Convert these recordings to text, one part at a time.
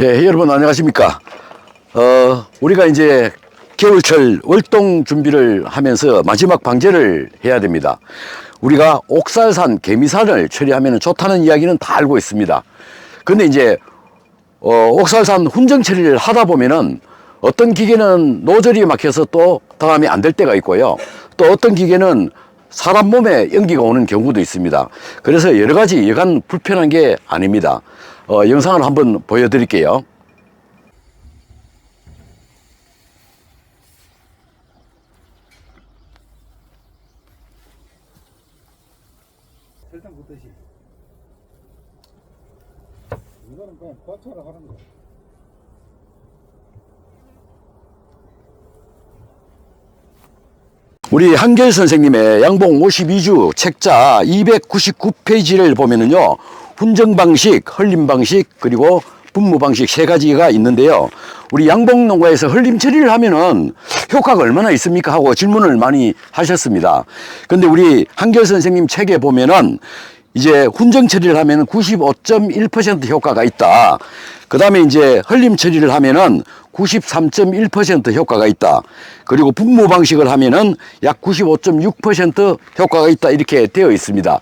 예, 여러분 안녕하십니까? 어, 우리가 이제 겨울철 월동 준비를 하면서 마지막 방제를 해야 됩니다. 우리가 옥살산, 개미산을 처리하면 좋다는 이야기는 다 알고 있습니다. 근데 이제 어, 옥살산 훈정 처리를 하다 보면은 어떤 기계는 노즐이 막혀서 또 다음이 안될 때가 있고요. 또 어떤 기계는 사람 몸에 연기가 오는 경우도 있습니다. 그래서 여러 가지 여간 불편한 게 아닙니다. 어, 영상을 한번 보여드릴게요. 설탕 붓듯이 이거는 그냥 과초라 하는 거야 우리 한결 선생님의 양봉 52주 책자 299페이지를 보면은요, 훈정 방식, 흘림 방식, 그리고 분무 방식 세 가지가 있는데요. 우리 양봉 농가에서 흘림 처리를 하면은 효과가 얼마나 있습니까? 하고 질문을 많이 하셨습니다. 근데 우리 한결 선생님 책에 보면은 이제 훈정 처리를 하면 95.1% 효과가 있다. 그 다음에 이제 흘림 처리를 하면은 93.1% 효과가 있다. 그리고 분무 방식을 하면은 약 95.6% 효과가 있다. 이렇게 되어 있습니다.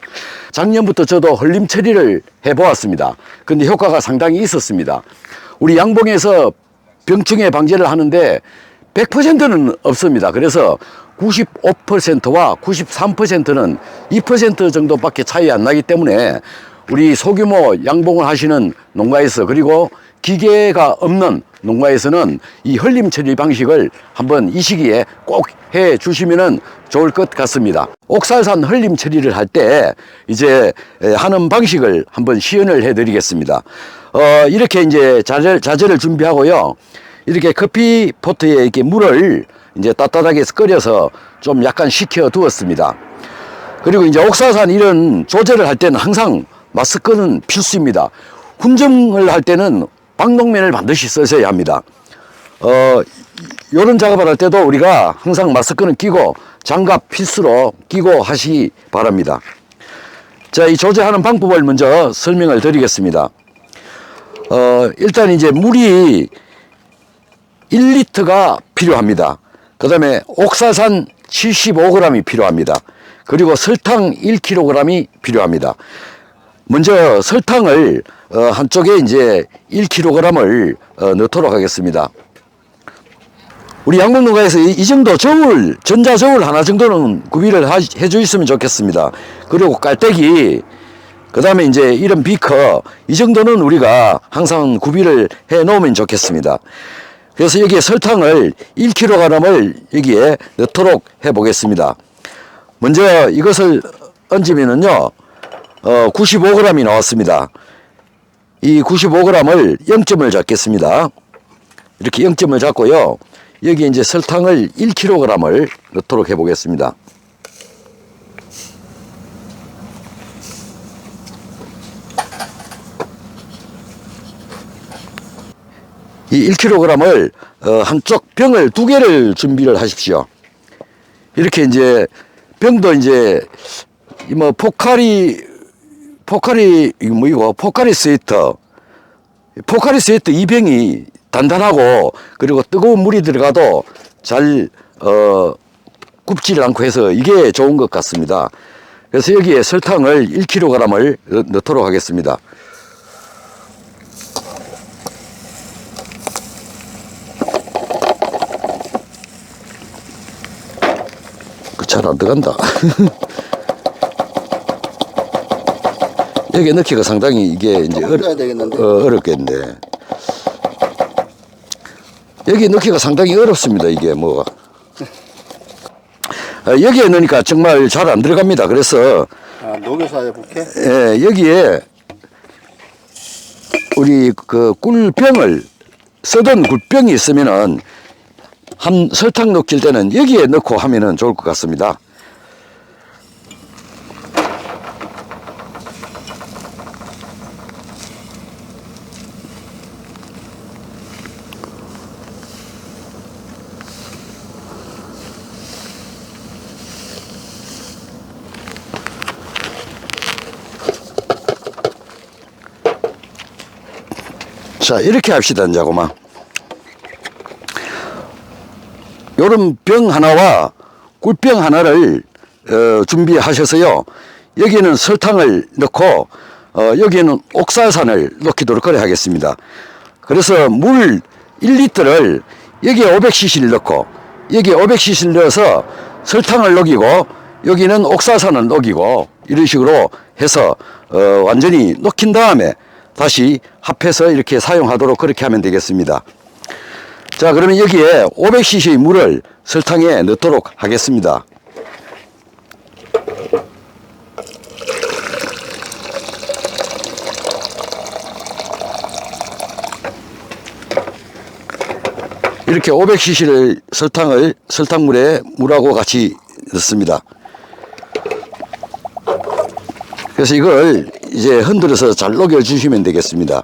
작년부터 저도 흘림 처리를 해 보았습니다. 근데 효과가 상당히 있었습니다. 우리 양봉에서 병충해 방제를 하는데 100%는 없습니다. 그래서 95%와 93%는 2% 정도밖에 차이 안 나기 때문에 우리 소규모 양봉을 하시는 농가에서 그리고 기계가 없는 농가에서는 이 흘림 처리 방식을 한번 이 시기에 꼭 해 주시면 좋을 것 같습니다. 옥살산 흘림 처리를 할 때 이제 하는 방식을 한번 시연을 해 드리겠습니다. 어, 이렇게 이제 자재, 자재를 준비하고요. 이렇게 커피 포트에 이렇게 물을 이제 따뜻하게 끓여서 좀 약간 식혀 두었습니다. 그리고 이제 옥사산 이런 조제를 할 때는 항상 마스크는 필수입니다. 훈정을 할 때는 방독면을 반드시 쓰셔야 합니다. 어, 요런 작업을 할 때도 우리가 항상 마스크는 끼고 장갑 필수로 끼고 하시기 바랍니다. 자, 이 조제하는 방법을 먼저 설명을 드리겠습니다. 어, 일단 이제 물이 1리터가 필요합니다. 그 다음에 옥사산 75g이 필요합니다. 그리고 설탕 1kg이 필요합니다. 먼저 설탕을 어, 한쪽에 이제 1kg을 어, 넣도록 하겠습니다. 우리 양봉농가에서 이, 이 정도 저울, 전자저울 하나 정도는 구비를 하, 해 주셨으면 좋겠습니다. 그리고 깔때기, 그 다음에 이제 이런 비커, 이 정도는 우리가 항상 구비를 해 놓으면 좋겠습니다. 그래서 여기에 설탕을 1kg을 여기에 넣도록 해 보겠습니다. 먼저 이것을 얹으면은요, 어, 95g이 나왔습니다. 이 95g을 0점을 잡겠습니다. 이렇게 0점을 잡고요. 여기 이제 설탕을 1kg을 넣도록 해 보겠습니다. 이 1kg을 어, 한쪽 병을 두 개를 준비를 하십시오. 이렇게 이제 병도 이제 이뭐 포카리 포카리 이거 뭐이고 포카리 스웨터 포카리 스웨터 이 병이 단단하고 그리고 뜨거운 물이 들어가도 잘 어, 굽지를 않고 해서 이게 좋은 것 같습니다. 그래서 여기에 설탕을 1kg을 넣도록 하겠습니다. 그 잘 안 들어간다. 여기 넣기가 상당히 이게 이제 어려, 야 되겠는데 어, 어렵겠네. 여기 넣기가 상당히 어렵습니다. 이게 뭐가. 아, 여기에 넣으니까 정말 잘 안 들어갑니다. 그래서 아, 녹여서 붓게 예, 여기에 우리 그 꿀병을 쓰던 꿀병이 있으면은 한 설탕 넣길 때는 여기에 넣고 하면은 좋을 것 같습니다. 자, 이렇게 합시다, 이제 고만. 요런 병 하나와 꿀병 하나를 어, 준비하셔서요. 여기에는 설탕을 넣고 어, 여기에는 옥사산을 넣기도록 그래 하겠습니다. 그래서 물 1리터를 여기에 500cc를 넣고 여기에 500cc를 넣어서 설탕을 녹이고 여기는 옥사산을 녹이고 이런 식으로 해서 어, 완전히 녹인 다음에 다시 합해서 이렇게 사용하도록 그렇게 하면 되겠습니다. 자 그러면 여기에 500cc의 물을 설탕에 넣도록 하겠습니다. 이렇게 500cc를 설탕을 설탕물에 물하고 같이 넣습니다. 그래서 이걸 이제 흔들어서 잘 녹여 주시면 되겠습니다.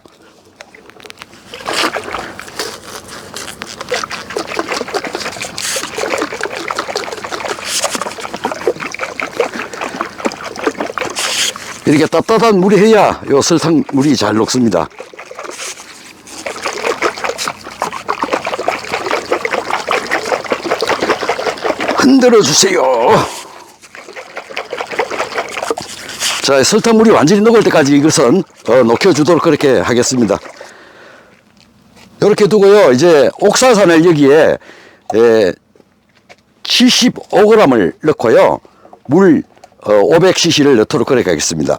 이렇게 따뜻한 물이 해야 요 설탕 물이 잘 녹습니다. 흔들어 주세요. 자, 설탕물이 완전히 녹을 때까지 이것은 어, 녹여주도록 그렇게 하겠습니다. 이렇게 두고요. 이제 옥사산을 여기에 에, 75g을 넣고요. 물 어, 500cc를 넣도록 그렇게 하겠습니다.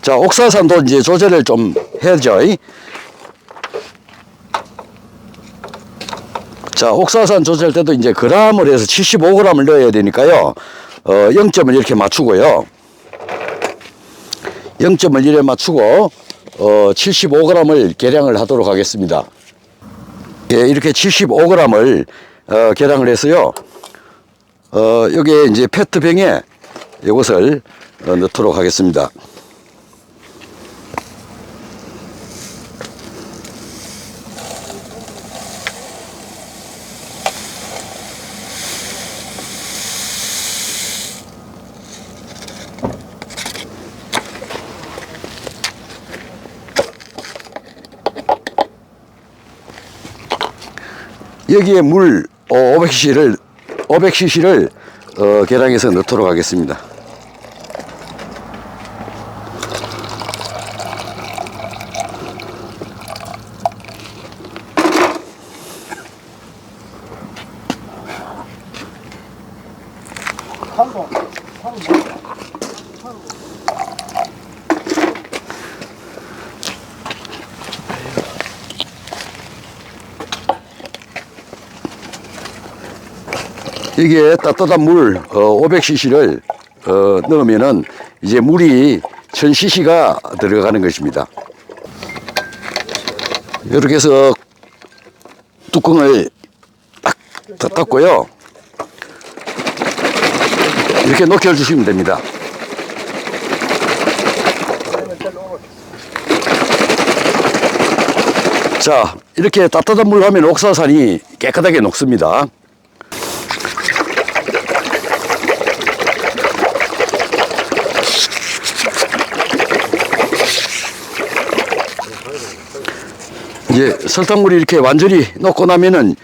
자, 옥사산도 이제 조절을 좀 해야죠. 자, 옥사산 조절 때도 이제 그람을 해서 75g을 넣어야 되니까요. 어, 0점을 이렇게 맞추고요. 0점을 이래 맞추고 어, 75g을 계량을 하도록 하겠습니다. 예, 이렇게 75g을 어, 계량을 해서요. 어, 여기에 이제 페트병에 이것을 어, 넣도록 하겠습니다. 여기에 물 500cc를 500cc를 어, 계량해서 넣도록 하겠습니다. 산도 산도 여기에 따뜻한 물 500cc를 어, 넣으면은 이제 물이 1000cc가 들어가는 것입니다. 이렇게 해서 뚜껑을 딱 닫았고요. 이렇게 녹여주시면 됩니다. 자, 이렇게 따뜻한 물 하면 옥사산이 깨끗하게 녹습니다. 이제 설탕물이 이렇게 완전히 녹고 나면은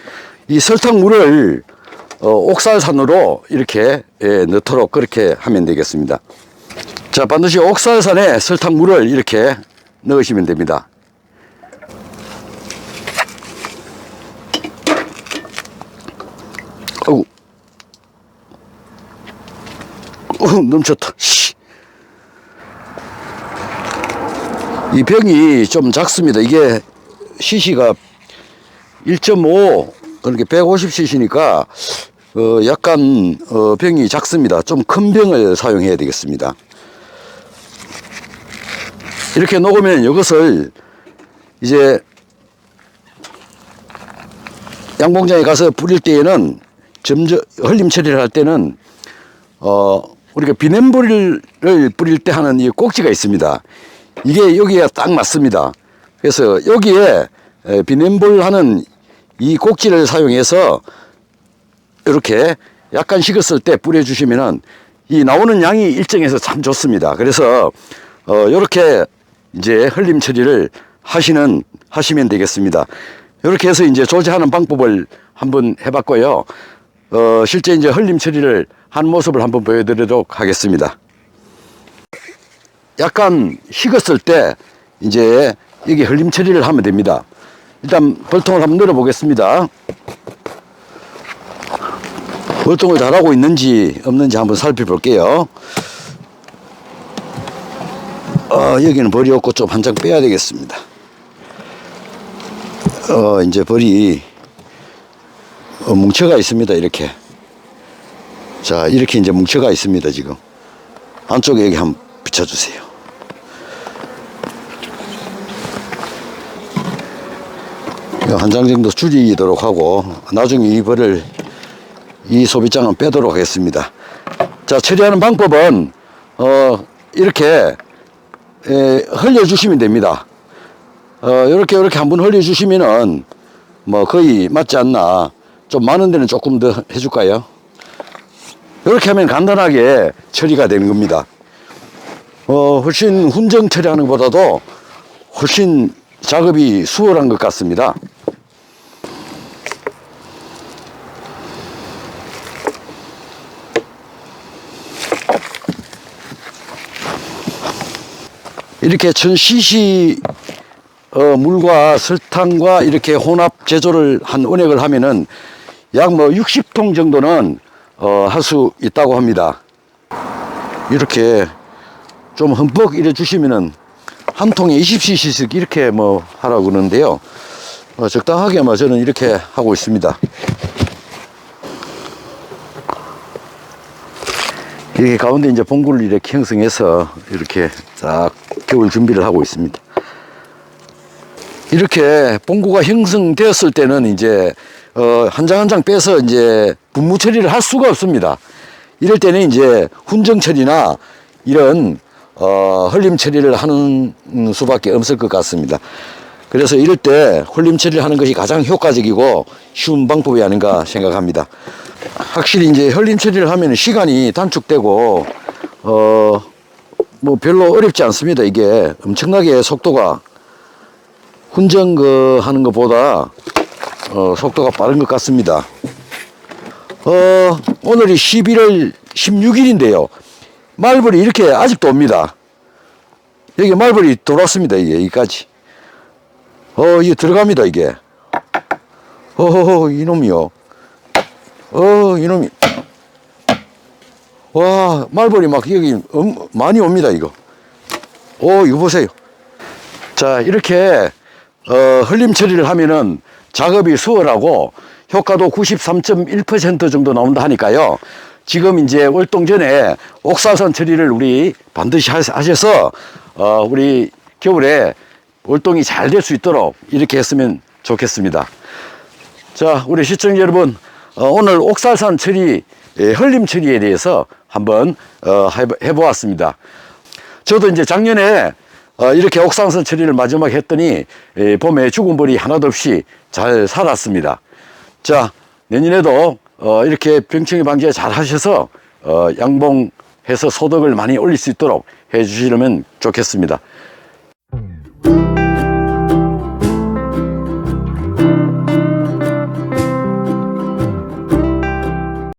이 설탕물을 어, 옥살산으로 이렇게 예, 넣도록 그렇게 하면 되겠습니다. 자, 반드시 옥살산에 설탕물을 이렇게 넣으시면 됩니다. 어우, 어우, 넘쳤다. 씨. 이 병이 좀 작습니다. 이게 CC가 1.5 그렇게 150cc니까 어 약간 어 병이 작습니다. 좀 큰 병을 사용해야 되겠습니다. 이렇게 녹으면 이것을 이제 양봉장에 가서 뿌릴 때에는 점저 흘림 처리를 할 때는 어 우리가 비눗물을 뿌릴 때 하는 이 꼭지가 있습니다. 이게 여기에 딱 맞습니다. 그래서 여기에 에, 비냉볼 하는 이 꼭지를 사용해서 이렇게 약간 식었을 때 뿌려주시면은 이 나오는 양이 일정해서 참 좋습니다. 그래서 어 이렇게 이제 흘림 처리를 하시는 하시면 되겠습니다. 이렇게 해서 이제 조제하는 방법을 한번 해봤고요. 어, 실제 이제 흘림 처리를 한 모습을 한번 보여드리도록 하겠습니다. 약간 식었을 때 이제 여기 흘림 처리를 하면 됩니다. 일단 벌통을 한번 늘어 보겠습니다. 벌통을 잘하고 있는지 없는지 한번 살펴볼게요. 어, 여기는 벌이 없고 좀 한 장 빼야 되겠습니다. 어, 이제 벌이 어, 뭉쳐가 있습니다. 이렇게. 자, 이렇게 이제 뭉쳐가 있습니다. 지금. 안쪽에 여기 한번 비춰주세요. 한 장 정도 줄이도록 하고 나중에 이 벌을 이 소비장은 빼도록 하겠습니다. 자, 처리하는 방법은 어, 이렇게 에, 흘려주시면 됩니다. 어, 이렇게 이렇게 한번 흘려주시면은 뭐 거의 맞지 않나. 좀 많은 데는 조금 더 해줄까요? 이렇게 하면 간단하게 처리가 되는 겁니다. 어, 훨씬 훈정 처리하는 것보다도 훨씬 작업이 수월한 것 같습니다. 이렇게 1000cc 어, 물과 설탕과 이렇게 혼합 제조를 한 원액을 하면은 약 뭐 60통 정도는 어, 할 수 있다고 합니다. 이렇게 좀 흠뻑 이래 주시면은 한 통에 20cc씩 이렇게 뭐 하라고 그러는데요. 어, 적당하게 뭐 저는 이렇게 하고 있습니다. 이렇게 가운데 이제 봉구를 이렇게 형성해서 이렇게 딱 겨울 준비를 하고 있습니다. 이렇게 봉구가 형성되었을 때는 이제 어, 한 장 한 장 빼서 이제 분무 처리를 할 수가 없습니다. 이럴 때는 이제 훈정 처리나 이런 어, 흘림 처리를 하는 수밖에 없을 것 같습니다. 그래서 이럴 때 흘림 처리를 하는 것이 가장 효과적이고 쉬운 방법이 아닌가 생각합니다. 확실히 이제 흘림 처리를 하면 시간이 단축되고 어, 뭐 별로 어렵지 않습니다. 이게 엄청나게 속도가 훈정 그 하는 것보다 어, 속도가 빠른 것 같습니다. 어, 오늘이 11월 16일인데요. 말벌이 이렇게 아직도 옵니다. 여기 말벌이 돌았습니다. 여기까지. 어, 이게 들어갑니다. 이게. 어허허, 이놈이요. 어, 이놈이. 와, 말벌이 막 여기 엄- 많이 옵니다. 이거. 오, 이거 보세요. 자, 이렇게 어, 흘림 처리를 하면은 작업이 수월하고 효과도 93.1% 정도 나온다 하니까요. 지금 이제 월동 전에 옥사선 처리를 우리 반드시 하- 하셔서 어, 우리 겨울에 월동이 잘 될 수 있도록 이렇게 했으면 좋겠습니다. 자, 우리 시청자 여러분, 어, 오늘 옥살산 처리, 예, 흘림 처리에 대해서 한번 어, 해보- 해보았습니다. 저도 이제 작년에 어, 이렇게 옥상선 처리를 마지막에 했더니 예, 봄에 죽은 벌이 하나도 없이 잘 살았습니다. 자, 내년에도 어, 이렇게 병충해 방제 잘 하셔서 어, 양봉해서 소득을 많이 올릴 수 있도록 해 주시려면 좋겠습니다.